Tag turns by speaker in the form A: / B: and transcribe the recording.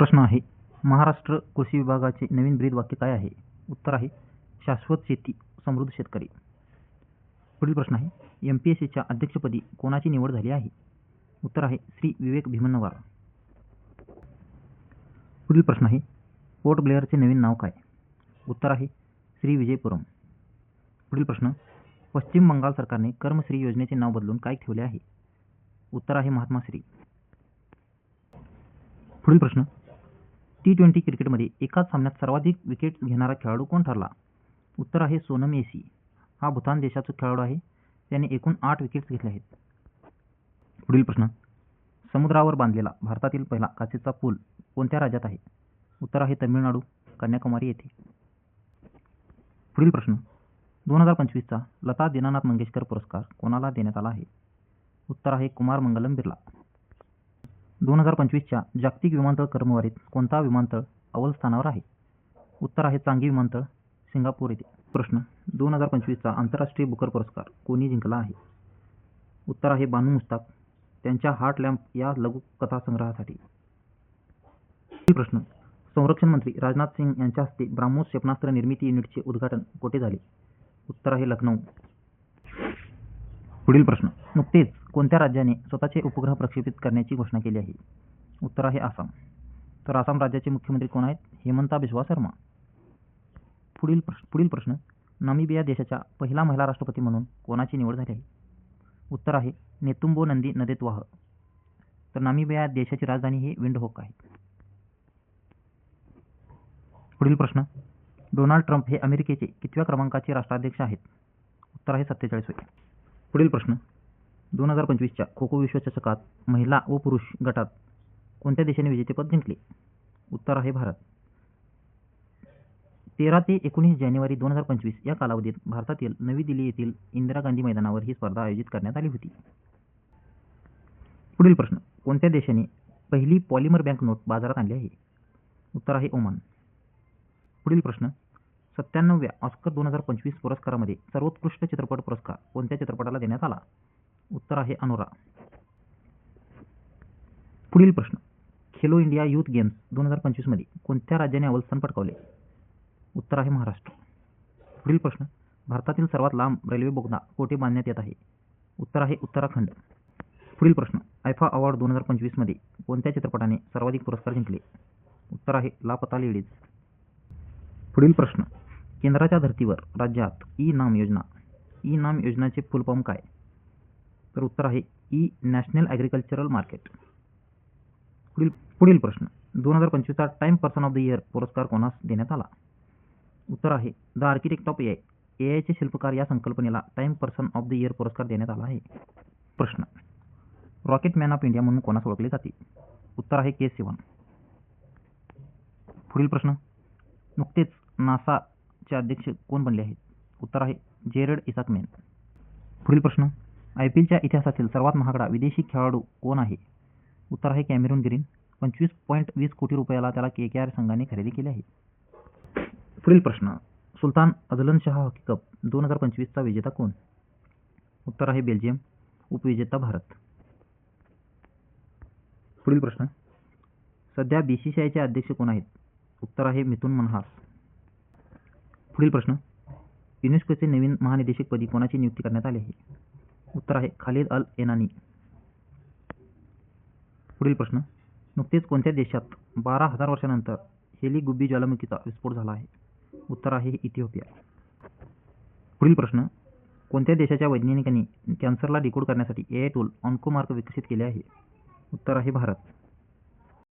A: प्रश्न आहे महाराष्ट्र कृषी विभागाचे नवीन ब्रीद वाक्य काय आहे? उत्तर आहे शाश्वत शेती समृद्ध शेतकरी. पुढील प्रश्न आहे एम पी एस सीच्या अध्यक्षपदी कोणाची निवड झाली आहे? उत्तर आहे श्री विवेक भीमनवार. पुढील प्रश्न आहे पोर्ट ब्लेअरचे नवीन नाव काय? उत्तर आहे श्री विजयपुरम. पुढील प्रश्न पश्चिम बंगाल सरकारने कर्मश्री योजनेचे नाव बदलून काय ठेवले आहे? उत्तर आहे महात्मा श्री. पुढील प्रश्न टी ट्वेंटी क्रिकेटमध्ये एकाच सामन्यात सर्वाधिक विकेट घेणारा खेळाडू कोण ठरला? उत्तर आहे सोनम एसी हा भूतान देशाचा खेळाडू आहे. त्याने एकूण आठ विकेट्स घेतल्या आहेत. पुढील प्रश्न. समुद्रावर बांधलेला भारतातील पहिला काचेचा पूल कोणत्या राज्यात आहे? उत्तर आहे तमिळनाडू. कन्याकुमारी येथे. पुढील प्रश्न. दोन हजार पंचवीसचा लता दीनानाथ मंगेशकर पुरस्कार कोणाला देण्यात आला आहे? उत्तर आहे कुमार मंगलम बिर्ला. दोन हजार पंचवीसच्या जागतिक विमानतळ क्रमवारीत कोणता विमानतळ अव्वल स्थानावर आहे? उत्तर आहे चांगी विमानतळ सिंगापूर येथे. प्रश्न दोन हजार पंचवीसचा आंतरराष्ट्रीय बुकर पुरस्कार कोणी जिंकला आहे? उत्तर आहे बानू मुस्ताक त्यांच्या हार्ट लॅम्प या लघुकथासंग्रहासाठी. पुढील प्रश्न संरक्षण मंत्री राजनाथ सिंग यांच्या हस्ते ब्राह्मोस क्षेपणास्त्र निर्मिती युनिटचे उद्घाटन कोठे झाले? उत्तर आहे लखनौ. पुढील प्रश्न नुकतेच कोणत्या राज्याने स्वतःचे उपग्रह प्रक्षेपित करण्याची घोषणा केली आहे? उत्तर आहे आसाम. तर आसाम राज्याचे मुख्यमंत्री कोण आहेत? हेमंता बिस्वा शर्मा पुढील प्रश्न पुढील प्रश्न नामिबिया देशाच्या पहिला महिला राष्ट्रपती म्हणून कोणाची निवड झाली आहे? उत्तर आहे नेतुंबो नंदी नदेतवाह. तर नामिबिया देशाची राजधानी ही विंडहोक आहे. पुढील प्रश्न डोनाल्ड ट्रम्प हे अमेरिकेचे कितव्या क्रमांकाचे राष्ट्राध्यक्ष आहेत? उत्तर आहे सत्तेचाळीसवे पुढील प्रश्न दोन हजार पंचवीसच्या खो खो विश्वचषकात महिला व पुरुष गटात कोणत्या देशाने विजेतेपद जिंकले? उत्तर आहे भारत. तेरा ते एकोणीस जानेवारी दोन हजार पंचवीस या कालावधीत भारतातील नवी दिल्ली येथील इंदिरा गांधी मैदानावर ही स्पर्धा आयोजित करण्यात आली होती. पुढील प्रश्न कोणत्या देशाने पहिली पॉलिमर बँक नोट बाजारात आणली आहे? उत्तर आहे ओमान. पुढील प्रश्न सत्त्याण्णवव्या ऑस्कर दोन हजार पंचवीस पुरस्कारामध्ये सर्वोत्कृष्ट चित्रपट पुरस्कार कोणत्या चित्रपटाला देण्यात आला? उत्तर आहे अनुरा. पुढील प्रश्न. खेलो इंडिया यूथ गेम्स दोन हजार पंचवीसमध्ये कोणत्या राज्याने अव्वल पटकावले? उत्तर आहे महाराष्ट्र. पुढील प्रश्न. भारतातील सर्वात लांब रेल्वे बोगदा कोठे बांधण्यात येत आहे? उत्तर आहे उत्तराखंड. पुढील प्रश्न. आयफा अवॉर्ड दोन हजार पंचवीसमध्ये कोणत्या चित्रपटाने सर्वाधिक पुरस्कार जिंकले? उत्तर आहे लापता लेडीज. पुढील प्रश्न. केंद्राच्या धर्तीवर राज्यात ई नाम योजना. ई नाम योजनाचे फुलफॉर्म काय? तर उत्तर आहे ई नॅशनल ॲग्रिकल्चरल मार्केट पुढील पुढील प्रश्न. दोन हजार पंचवीसचा Time person of the year पुरस्कार कोणास देण्यात आला? उत्तर आहे the architect of A I A आयचे शिल्पकार या संकल्पनेला Time person of the year पुरस्कार देण्यात आला आहे. प्रश्न. रॉकेट मॅन ऑफ इंडिया म्हणून कोणास ओळखले जाते? उत्तर आहे के सिवन. पुढील प्रश्न. नुकतेच नासाचे अध्यक्ष कोण बनले आहेत? उत्तर आहे जेरड इसाक मेन. पुढील प्रश्न. आय पी एलच्या इतिहासातील सर्वात महागडा विदेशी खेळाडू कोण आहे? उत्तर आहे कॅमेरून ग्रीन. पंचवीस पॉईंट वीस कोटी रुपयाला त्याला के के आर संघाने खरेदी केले आहे. पुढील प्रश्न. Sultan Azlan Shah hockey cup दोन हजार पंचवीसचा विजेता कोण? उत्तर आहे बेल्जियम. उपविजेता भारत. पुढील प्रश्न. सध्या बी सी सी आयचे अध्यक्ष कोण आहेत? उत्तर आहे मिथुन मनहास. पुढील प्रश्न. युनेस्कोचे नवीन महानिदेशकपदी कोणाची नियुक्ती करण्यात आली आहे? उत्तर आहे खालिद अल एनानी. पुढील प्रश्न. नुकतेच कोणत्या देशात बारा हजार वर्षानंतर हेली गुब्बी ज्वालामुखीचा विस्फोट झाला आहे? उत्तर आहे इथिओपिया. पुढील प्रश्न. कोणत्या देशाच्या वैज्ञानिकांनी कॅन्सरला डिकोड करण्यासाठी ए आय टूल ऑन्कोमार्क विकसित केले आहे? उत्तर आहे भारत.